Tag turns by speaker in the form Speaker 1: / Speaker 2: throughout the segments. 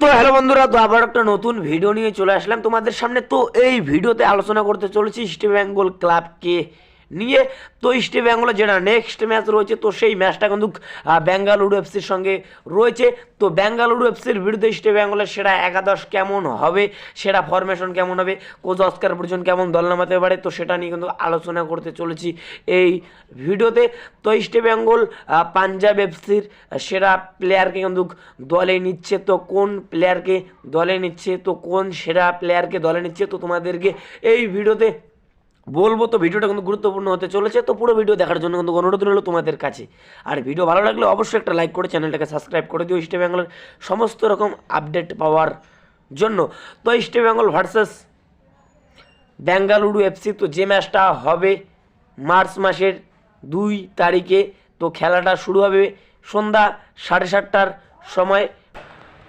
Speaker 1: তো হ্যালো বন্ধুরা, তো আবার একটা নতুন ভিডিও নিয়ে চলে আসলাম তোমাদের সামনে। তো এই ভিডিওতে আলোচনা করতে চলেছি ইস্ট বেঙ্গল ক্লাবকে নিয়ে। তো ইস্ট বেঙ্গলের যেটা নেক্সট ম্যাচ রয়েছে, তো সেই ম্যাচটা কিন্তু বেঙ্গালুরু এফসির সঙ্গে রয়েছে। তো বেঙ্গালুরু এফসির বিরুদ্ধে ইস্ট বেঙ্গলের সেরা একাদশ কেমন হবে? সেরা ফরমেশন কেমন হবে? কোচ অস্কার পর্যন্ত কেমন দল নামাতে পারে? তো সেটা নিয়ে কিন্তু আলোচনা করতে চলেছি এই ভিডিওতে। তো ইস্ট বেঙ্গল পাঞ্জাব এফসির সেরা প্লেয়ারকে কিন্তু দলে নিচ্ছে। তো কোন প্লেয়ারকে দলে নিচ্ছে? তো কোন সেরা প্লেয়ারকে দলে নিচ্ছে? তো তোমাদেরকে এই ভিডিওতে বলব তো ভিডিওটা কিন্তু গুরুত্বপূর্ণ হতে চলেছে, তো পুরো ভিডিও দেখার জন্য কিন্তু অনুরোধ রইল তোমাদের কাছে। আর ভিডিও ভালো লাগলে অবশ্যই একটা লাইক করে চ্যানেলটাকে সাবস্ক্রাইব করে দিও ইস্ট বেঙ্গলের সমস্ত রকম আপডেট পাওয়ার জন্য। তো East Bengal versus Bengaluru FC তো যে ম্যাচটা হবে মার্চ মাসের দুই তারিখে, তো খেলাটা শুরু হবে সন্ধ্যা সাড়ে সাতটার সময়।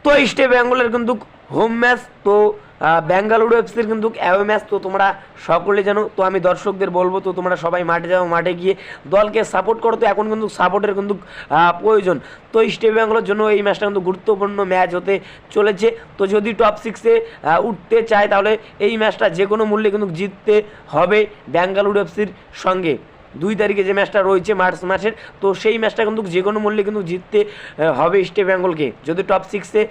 Speaker 1: তো ইস্ট বেঙ্গলের কিন্তু হোম ম্যাচ তো আহ, বেঙ্গালুরু এফসির কিন্তু অ্যাওয়ে ম্যাচ তো তোমরা সকলে জানো তো আমি দর্শকদের বলব তো তোমরা সবাই মাঠে যাও মাঠে গিয়ে দলকে সাপোর্ট করো তো এখন কিন্তু সাপোর্টের কিন্তু প্রয়োজন। তো ইস্ট বেঙ্গলের জন্য এই ম্যাচটা কিন্তু গুরুত্বপূর্ণ ম্যাচ হতে চলেছে। তো যদি টপ সিক্সে উঠতে চায় তাহলে এই ম্যাচটা যে কোনো মূল্যে কিন্তু জিততে হবে ব্যাঙ্গালুরু এফসির সঙ্গে। দুই তারিখে যে ম্যাচটা রয়েছে মার্চ মাসের, তো সেই ম্যাচটা কিন্তু যে কোনো মূল্যে কিন্তু জিততে হবে ইস্ট বেঙ্গলকে, যদি টপ সিক্সে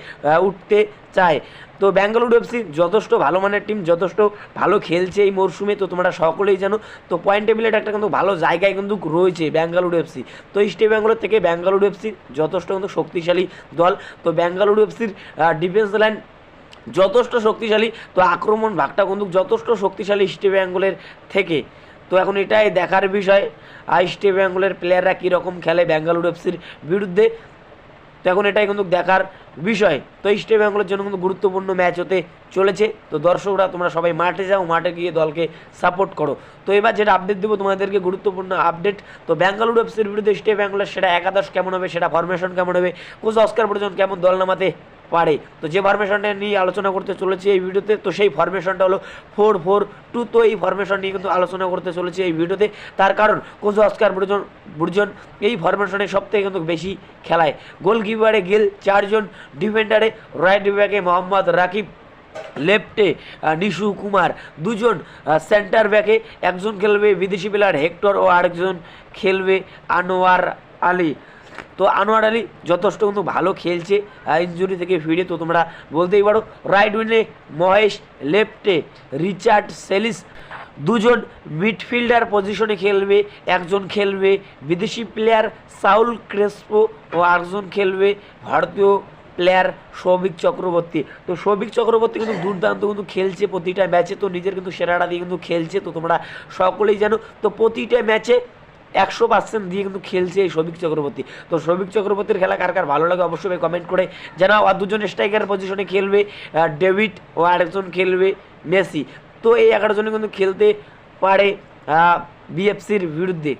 Speaker 1: উঠতে চায়। তো বেঙ্গালুরু এফসি যথেষ্ট ভালো মানের টিম, যথেষ্ট ভালো খেলছে এই মরশুমে তো তোমরা সকলেই জানো। তো পয়েন্ট টেবিলের একটা কিন্তু ভালো জায়গায় কিন্তু রয়েছে বেঙ্গালুরু এফসি। তো ইস্ট বেঙ্গলের থেকে বেঙ্গালুরু এফসি যথেষ্ট কিন্তু শক্তিশালী দল। তো বেঙ্গালুরু এফসির ডিফেন্স লাইন যথেষ্ট শক্তিশালী। তো আক্রমণ ভাগটা কিন্তু যথেষ্ট শক্তিশালী ইস্ট বেঙ্গলের থেকে। তো এখন এটাই দেখার বিষয় আর ইস্ট বেঙ্গলের প্লেয়াররা কীরকম খেলে বেঙ্গালুরু এফসির বিরুদ্ধে, তো এখন এটাই কিন্তু দেখার বিষয়। তো ইস্ট বেঙ্গলের জন্য কিন্তু গুরুত্বপূর্ণ ম্যাচ হতে চলেছে। তো দর্শকরা, তোমরা সবাই মাঠে যাও, মাঠে গিয়ে দলকে সাপোর্ট করো। তো এবার যেটা আপডেট দেবো, তোমাদেরকে গুরুত্বপূর্ণ আপডেট তো বেঙ্গালুরু এফসির বিরুদ্ধে ইস্ট বেঙ্গলের সেটা একাদশ কেমন হবে, সেটা ফরমেশন কেমন হবে, কোচ অস্কার পর্যন্ত কেমন দল নামাতে পারে। তো যে ফরমেশনটা নিয়ে আলোচনা করতে চলেছি এই ভিডিওতে, তো সেই ফরমেশনটা হলো ফোর ফোর টু তো এই ফরমেশন নিয়ে কিন্তু আলোচনা করতে চলেছি এই ভিডিওতে। তার কারণ কোচ অস্কার বুর্জন বুর্জন এই ফরমেশনে সব থেকে কিন্তু বেশি খেলায়। গোলকিপারে গেল চারজন ডিফেন্ডারে রাইট বিভাগে মোহাম্মদ রাকিব লেফটে নিশু কুমার। দুজন সেন্টার ব্যাকে একজন খেলবে বিদেশি প্লেয়ার হেক্টর ও আরেকজন খেলবে আনোয়ার আলী। তো আনোয়ার আলী যথেষ্ট কিন্তু ভালো খেলছে ইঞ্জুরি থেকে ফিরে, তো তোমরা বলতেই পারো রাইট উইনে মহেশ লেফটে রিচার্ড সেলিস, দুজন মিডফিল্ডার পজিশনে খেলবে, একজন খেলবে বিদেশি প্লেয়ার সাউল ক্রেসপো ও আরেকজন খেলবে ভারতীয় প্লেয়ার সৌভিক চক্রবর্তী। তো সৌভিক চক্রবর্তী কিন্তু দুর্দান্ত কিন্তু খেলছে প্রতিটা ম্যাচে তো নিজের কিন্তু সেরাটা দিয়ে কিন্তু খেলছে, তো তোমরা সকলেই জানো, তো প্রতিটা ম্যাচে একশো পার্সেন্ট দিয়ে কিন্তু খেলছে এই সৌভিক চক্রবর্তী। তো সৌভিক চক্রবর্তীর খেলা কার কার ভালো লাগে অবশ্যই কমেন্ট করে জানাও। আর দুজন স্ট্রাইকার পজিশনে খেলবে ডেভিড ও আরেকজন খেলবে মেসি তো এই এগারো জনে কিন্তু খেলতে পারে বিএফসির বিরুদ্ধে।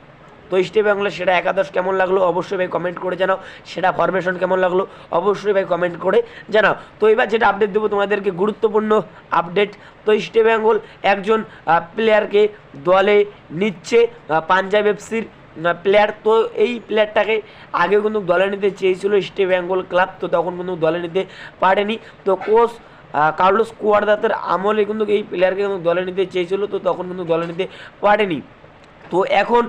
Speaker 1: তো ইস্টে বেঙ্গলের সেটা একাদশ কেমন লাগল? অবশ্যই ভাই কমেন্ট করে জানাও। সেটা ফরমেশন কেমন লাগল? অবশ্যই ভাই কমেন্ট করে জানাও। তো এবার যেটা আপডেট দেবো তোমাদেরকে, গুরুত্বপূর্ণ আপডেট তো ইস্টে বেঙ্গল একজন প্লেয়ারকে দলে নিচ্ছে পাঞ্জাব এফসির প্লেয়ার তো এই প্লেয়ারটাকে আগে কিন্তু দলে নিতে চেয়েছিল ইস্টে বেঙ্গল ক্লাব তো তখন কিন্তু দলে নিতে পারেনি। তো কোচ কার্লোস কুয়ারদাতের আমলে কিন্তু এই প্লেয়ারকে কিন্তু দলে নিতে চেয়েছিল, তো তখন কিন্তু দলে নিতে পারেনি। তো এখন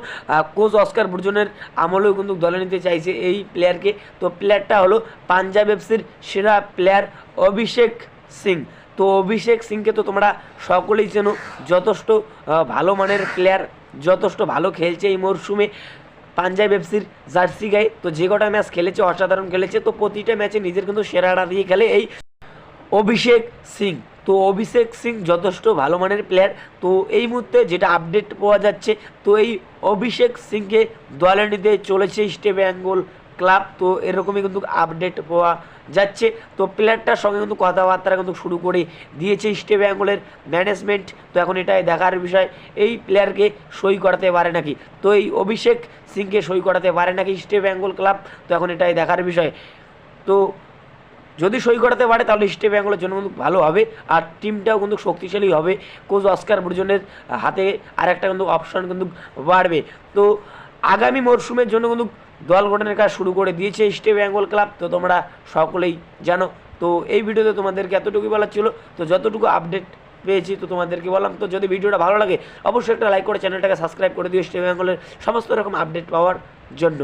Speaker 1: কোচ অস্কার বুর্জনের আমলেও কিন্তু দলে নিতে চাইছে এই প্লেয়ারকে তো প্লেয়ারটা হলো পাঞ্জাব এফসির সেরা প্লেয়ার অভিষেক সিং। তো অভিষেক সিংকে তো তোমরা সকলেই চেনো, যথেষ্ট ভালো মানের প্লেয়ার যথেষ্ট ভালো খেলছে এই মরশুমে পাঞ্জাব এফসির জার্সি গায়ে। তো যে কটা ম্যাচ খেলেছে, অসাধারণ খেলেছে। তো প্রতিটা ম্যাচে নিজের কিন্তু সেরাটা দিয়ে খেলে এই অভিষেক সিং। তো অভিষেক সিং যথেষ্ট ভালো মানের প্লেয়ার তো এই মুহূর্তে যেটা আপডেট পাওয়া যাচ্ছে, তো এই অভিষেক সিংকে দলে নিতে চলেছে ইস্টে বেঙ্গল ক্লাব তো এরকমই কিন্তু আপডেট পাওয়া যাচ্ছে। তো প্লেয়ারটার সঙ্গে কিন্তু কথাবার্তা কিন্তু শুরু করে দিয়েছে ইস্টে বেঙ্গলের ম্যানেজমেন্ট তো এখন এটাই দেখার বিষয়, এই প্লেয়ারকে সই করাতে পারে নাকি? তো এই অভিষেক সিংকে সই করাতে পারে নাকি ইস্টে বেঙ্গল ক্লাব তো এখন এটাই দেখার বিষয়। তো যদি সই করাতে পারে, তাহলে ইস্টে বেঙ্গলের জন্য কিন্তু ভালো হবে। আর টিমটাও কিন্তু শক্তিশালী হবে। কোচ অস্কার বুর্জনের হাতে আরেকটা কিন্তু অপশন কিন্তু বাড়বে। তো আগামী মরশুমের জন্য কিন্তু দল গঠনের কাজ শুরু করে দিয়েছে ইস্টে বেঙ্গল ক্লাব তো তোমরা সকলেই জানো। তো এই ভিডিওতে তোমাদেরকে এতটুকুই বলার ছিল। তো যতটুকু আপডেট পেয়েছি, তো তোমাদেরকে বললাম। তো যদি ভিডিওটা ভালো লাগে, অবশ্যই একটা লাইক করে চ্যানেলটাকে সাবস্ক্রাইব করে দিও ইস্ট বেঙ্গলের সমস্ত রকম আপডেট পাওয়ার জন্য।